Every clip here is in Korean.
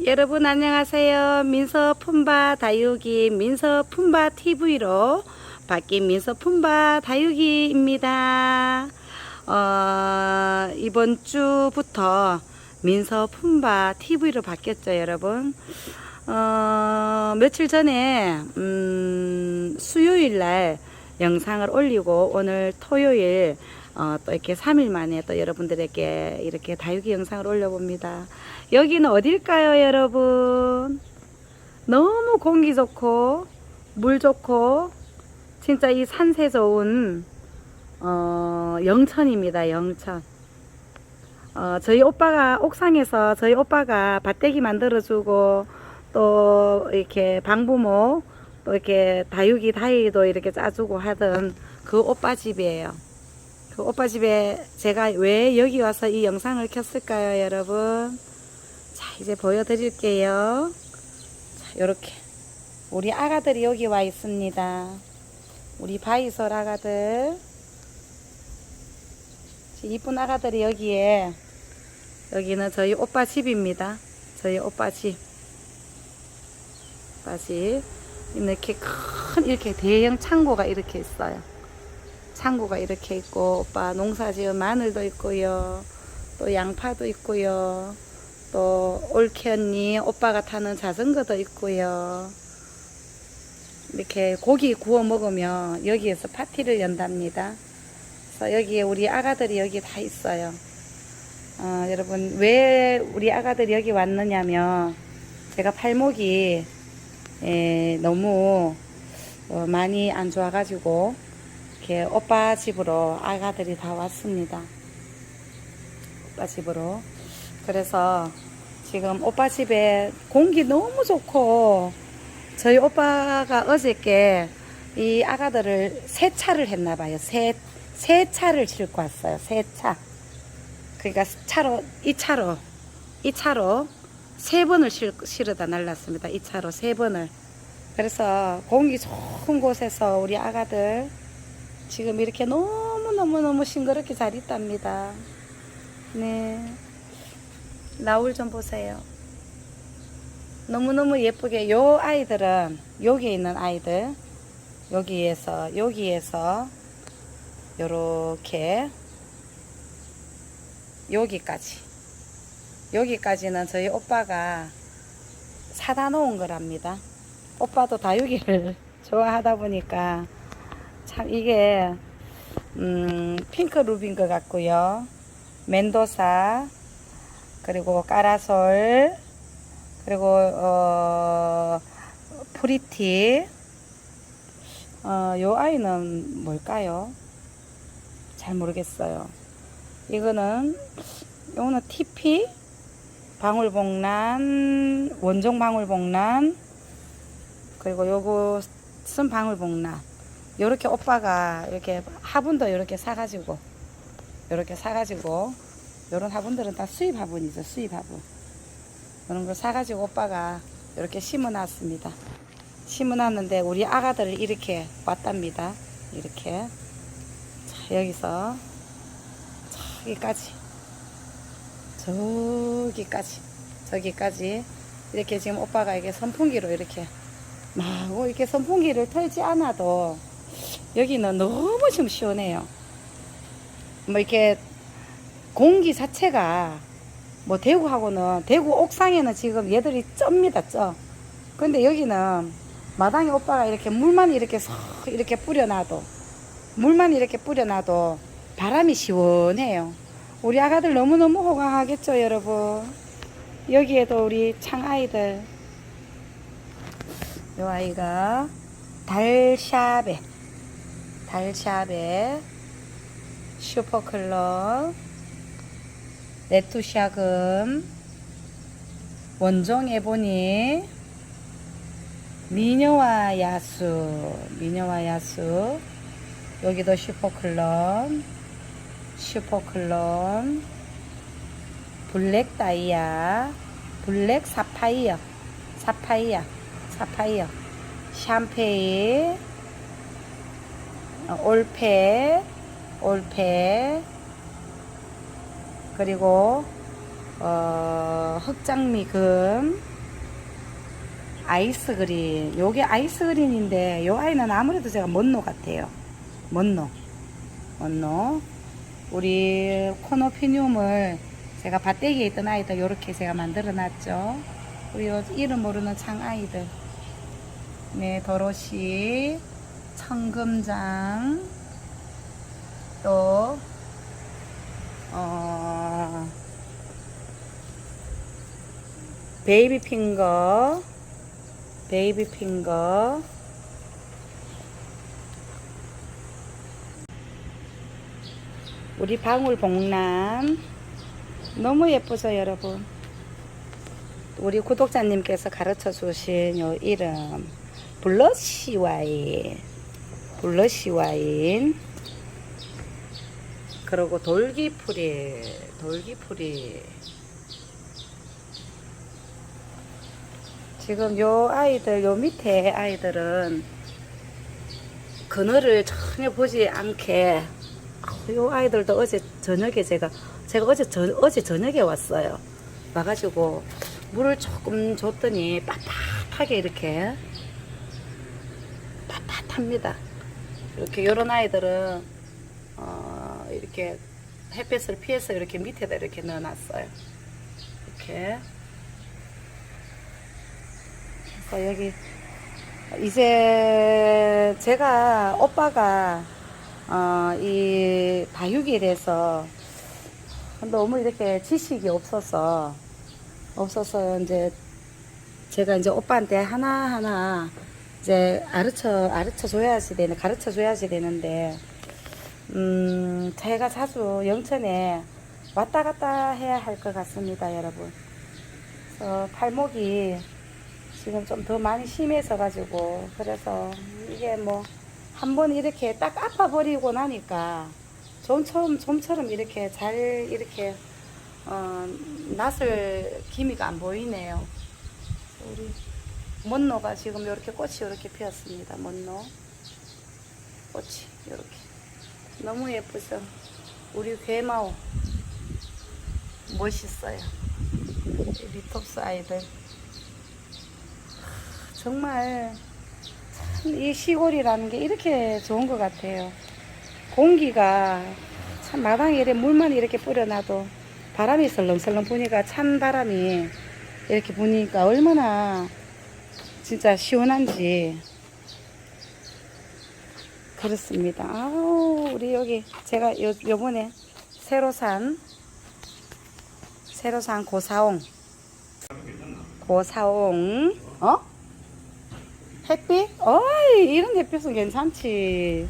여러분 안녕하세요. 민서 품바 다육이 민서 품바 TV로 바뀐 민서 품바 다육이입니다. 어, 이번 주부터 민서 품바 TV로 바뀌었죠, 여러분. 어, 며칠 전에 음, 수요일 날 영상을 올리고 오늘 토요일 어, 또 이렇게 3일 만에 또 여러분들에게 이렇게 다육이 영상을 올려봅니다. 여기는 어딜까요, 여러분? 너무 공기 좋고, 물 좋고, 진짜 이 산세 좋은, 어, 영천입니다, 영천. 어, 저희 오빠가 옥상에서 저희 오빠가 밭대기 만들어주고, 또 이렇게 방부모, 또 이렇게 다육이 다이도 이렇게 짜주고 하던 그 오빠 집이에요. 그 오빠 집에 제가 왜 여기 와서 이 영상을 켰을까요, 여러분? 자, 이제 보여드릴게요. 자, 요렇게. 우리 아가들이 여기 와 있습니다. 우리 바이솔 아가들. 이쁜 아가들이 여기에, 여기는 저희 오빠 집입니다. 저희 오빠 집. 오빠 집. 이렇게 큰, 이렇게 대형 창고가 이렇게 있어요. 창고가 이렇게 있고 오빠 농사 지은 마늘도 있고요. 또 양파도 있고요. 또 올케 언니 오빠가 타는 자전거도 있고요. 이렇게 고기 구워 먹으면 여기에서 파티를 연답니다. 그래서 여기에 우리 아가들이 여기 다 있어요. 어, 여러분 왜 우리 아가들이 여기 왔느냐면 제가 팔목이 에, 너무 어, 많이 안 좋아가지고 이렇게 오빠 집으로 아가들이 다 왔습니다. 오빠 집으로. 그래서 지금 오빠 집에 공기 너무 좋고 저희 오빠가 어저께 이 아가들을 세차를 했나 봐요. 세, 세차를 싣고 왔어요. 세차. 그러니까 차로, 이 차로, 이 차로 세 번을 실, 실어다 날랐습니다. 이 차로 세 번을. 그래서 공기 좋은 곳에서 우리 아가들 지금 이렇게 너무너무너무 싱그럽게 잘 있답니다. 네. 나올 좀 보세요. 너무너무 예쁘게, 요 아이들은, 여기 있는 아이들, 여기에서, 여기에서, 요렇게, 여기까지. 여기까지는 저희 오빠가 사다 놓은 거랍니다. 오빠도 다육이를 좋아하다 보니까 참 이게 음, 핑크 루비인 것 같고요. 멘도사 그리고 까라솔 그리고 어, 프리티 어, 요 아이는 뭘까요? 잘 모르겠어요. 이거는 요거는 TP 방울복란 원종 방울복란 그리고 요것은 방울복란 요렇게 오빠가 이렇게 화분도 이렇게 사가지고 요렇게 사가지고 요런 화분들은 다 수입 화분이죠 수입 화분. 이런 걸 사가지고 오빠가 이렇게 심어놨습니다. 심어놨는데 우리 아가들을 이렇게 왔답니다. 이렇게. 자 여기서 저기까지. 저기까지. 저기까지. 이렇게 지금 오빠가 이게 선풍기로 이렇게 막 이렇게 선풍기를 틀지 않아도 여기는 너무 좀 시원해요. 뭐 이렇게 공기 자체가 뭐 대구하고는 대구 옥상에는 지금 얘들이 쩝니다 쪄. 근데 여기는 마당에 오빠가 이렇게 물만 이렇게 석 이렇게 뿌려놔도 물만 이렇게 뿌려놔도 바람이 시원해요. 우리 아가들 너무너무 호강하겠죠 여러분. 여기에도 우리 창아이들 요 아이가 달샤베 달샤베 슈퍼클럽 레투샤금 원종 에보니 미녀와 야수 미녀와 야수. 여기도 슈퍼클럽 슈퍼클럽. 블랙 다이아 블랙 사파이어 사파이어 사파이어. 샴페인. 어, 올페 올페 그리고 어, 흑장미 금, 아이스 그린. 요게 아이스 그린인데, 요 아이는 아무래도 제가 먼노 같아요. 먼노. 먼노. 우리 코노피늄을 제가 밭대기에 있던 아이들 요렇게 제가 만들어 놨죠. 우리 요 이름 모르는 창 아이들. 네, 도로시, 청금장, 또, 어, 베이비 핑거, 베이비 핑거, 우리 방울 복남. 너무 예쁘죠 여러분. 우리 구독자님께서 가르쳐 주신 요 이름 블러쉬 와인 블러쉬 와인 그리고 돌기풀이 돌기풀이 지금 요 아이들 요 밑에 아이들은 그늘을 전혀 보지 않게 요 아이들도 어제 저녁에 제가 제가 어제 저, 어제 저녁에 왔어요. 와가지고 물을 조금 줬더니 빳빳하게 이렇게 빳빳합니다. 이렇게 요런 아이들은 어, 이렇게 햇볕을 피해서 이렇게 밑에다 이렇게 넣어놨어요. 이렇게 그래서 여기 이제 제가 오빠가 어, 이 다육이에 대해서 너무 이렇게 지식이 없어서 없어서 이제 제가 이제 오빠한테 하나하나 이제 가르쳐 가르쳐 줘야지 되는 가르쳐 줘야지 되는데 음 제가 자주 영천에 왔다 갔다 해야 할 것 같습니다 여러분 그래서 팔목이 지금 좀 더 많이 심해서 가지고 그래서 이게 뭐 한 번 이렇게 딱 아파 버리고 나니까 좀처럼 좀처럼 이렇게 잘 이렇게 어, 낫을 기미가 안 보이네요. 우리 먼노가 지금 이렇게 꽃이 이렇게 피었습니다. 먼노 꽃이 이렇게 너무 예쁘죠. 우리 괴마오 멋있어요. 이 리톱스 아이들 정말 참 이 시골이라는 게 이렇게 좋은 것 같아요. 공기가 참 마당에 이렇게 물만 이렇게 뿌려놔도 바람이 설렁설렁 부니까 찬 바람이 이렇게 부니까 얼마나 진짜 시원한지 그렇습니다. 아우 우리 여기 제가 요, 요번에 새로 산 새로 산 고사옹 고사옹 어? 햇빛? 어이 이런 햇빛은 괜찮지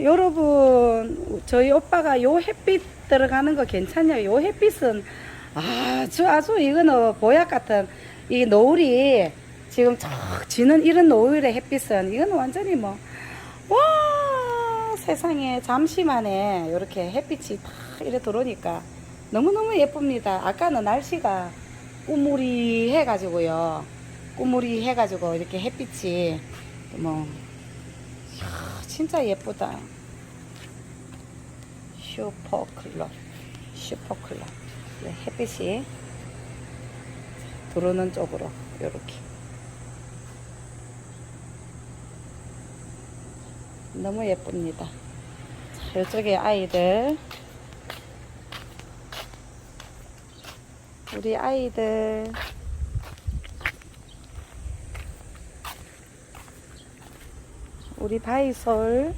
여러분 저희 오빠가 요 햇빛 들어가는 거 괜찮냐요 요 햇빛은 아주 아주 이거는 보약 같은 이 노을이 지금 척 지는 이런 노을의 햇빛은 이건 완전히 뭐 와 세상에 잠시만에 이렇게 햇빛이 탁 이래 들어오니까 너무너무 예쁩니다. 아까는 날씨가 꾸물이 해가지고요. 꾸물이 해가지고 이렇게 햇빛이 뭐 이야, 진짜 예쁘다. 슈퍼클럽 슈퍼클럽. 네, 햇빛이 들어오는 쪽으로 이렇게 너무 예쁩니다 자, 이쪽에 아이들 우리 아이들 우리 바이솔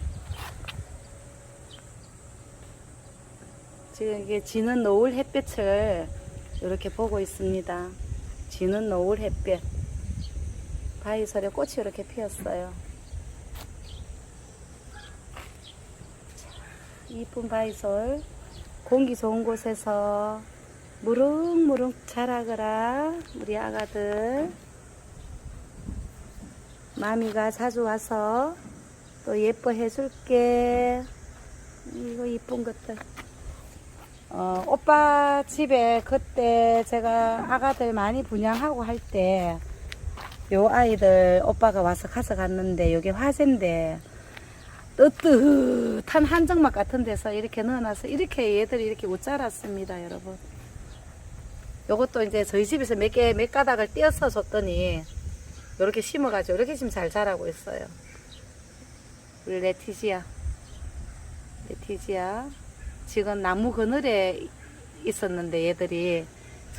지금 이게 지는 노을 햇빛을 이렇게 보고 있습니다. 지는 노을 햇빛. 바이솔에 꽃이 이렇게 피었어요. 이쁜 바이솔. 공기 좋은 곳에서 무릉무릉 자라거라 우리 아가들. 마미가 자주 와서 또 예뻐해 줄게. 이거 이쁜 것들. 어, 오빠 집에 그때 제가 아가들 많이 분양하고 할 때 요 아이들 오빠가 와서 가져갔는데 요게 화재인데 뜨뜻한 한정막 같은 데서 이렇게 넣어놔서 이렇게 얘들이 이렇게 웃 자랐습니다 여러분 요것도 이제 저희 집에서 몇 개, 몇 가닥을 떼어서 줬더니 요렇게 심어가지고 이렇게 지금 잘 자라고 있어요. 우리 레티지아. 레티지아. 지금 나무 그늘에 있었는데 얘들이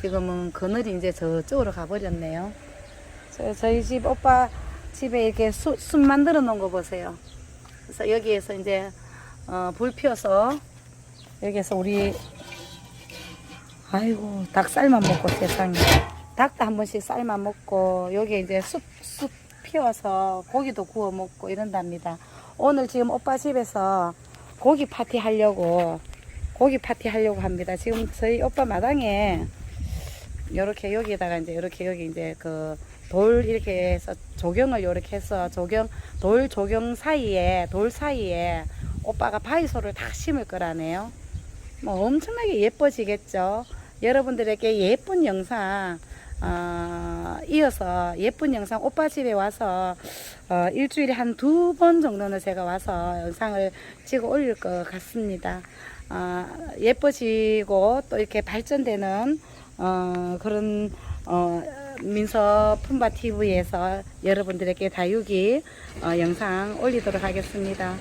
지금은 그늘이 이제 저쪽으로 가버렸네요. 저, 저희 집 오빠 집에 이렇게 수, 숲 만들어 놓은 거 보세요. 그래서 여기에서 이제 어, 불 피워서 여기에서 우리 아이고 닭 쌀만 먹고 세상에 닭도 한 번씩 쌀만 먹고 여기 이제 숲, 숲 피워서 고기도 구워 먹고 이런답니다. 오늘 지금 오빠 집에서 고기 파티 하려고 고기 파티 하려고 합니다. 지금 저희 오빠 마당에 요렇게 여기에다가 이제 이렇게 여기 이제 그 돌 이렇게 해서 조경을 요렇게 해서 조경 돌 조경 사이에 돌 사이에 오빠가 바이소를 다 심을 거라네요. 뭐 엄청나게 예뻐지겠죠. 여러분들에게 예쁜 영상 어, 이어서 예쁜 영상 오빠 집에 와서 어, 일주일에 한 두 번 정도는 제가 와서 영상을 찍어 올릴 것 같습니다. 어, 예뻐지고 또 이렇게 발전되는 어, 그런 어, 민서 품바 TV에서 여러분들에게 다육이 어, 영상 올리도록 하겠습니다.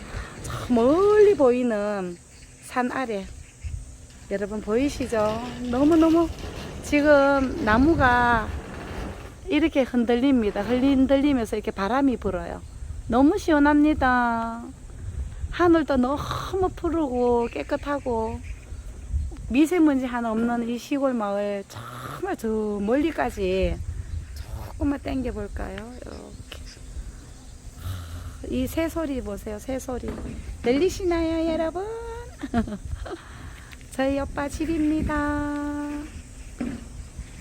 저 멀리 보이는 산 아래 여러분 보이시죠? 너무너무 지금 나무가 이렇게 흔들립니다. 흔들리면서 이렇게 바람이 불어요. 너무 시원합니다. 하늘도 너무 푸르고 깨끗하고 미세먼지 하나 없는 이 시골 마을 정말 저 멀리까지 조금만 당겨 볼까요? 이렇게 이 새소리 보세요. 새소리 들리시나요, 여러분? 저희 오빠 집입니다.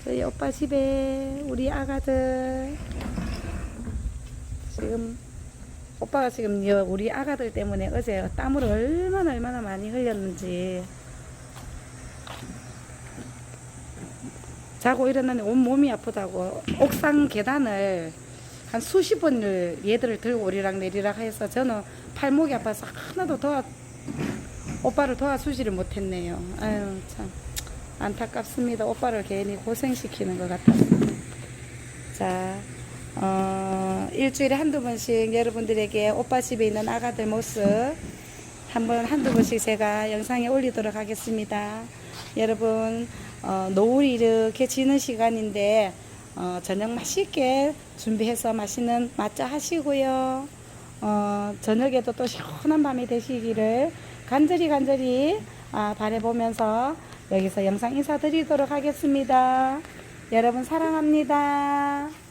저희 오빠 집에 우리 아가들 지금 오빠가 지금 여- 우리 아가들 때문에 어제 땀을 얼마나 얼마나 많이 흘렸는지 자고 일어나니 온 몸이 아프다고 옥상 계단을 한 수십 번을 얘들을 들고 오리락 내리락 해서 저는 팔목이 아파서 하나도 도와 오빠를 도와주지를 못했네요. 아유 참 안타깝습니다. 오빠를 괜히 고생시키는 것 같아서. 자, 어, 일주일에 한두 번씩 여러분들에게 오빠 집에 있는 아가들 모습 한번 한두 번씩 제가 영상에 올리도록 하겠습니다. 여러분 어, 노을이 이렇게 지는 시간인데 어, 저녁 맛있게 준비해서 맛있는 맛자 하시고요. 어, 저녁에도 또 시원한 밤이 되시기를 간절히 간절히 아, 바라보면서 여기서 영상 인사드리도록 하겠습니다. 여러분 사랑합니다.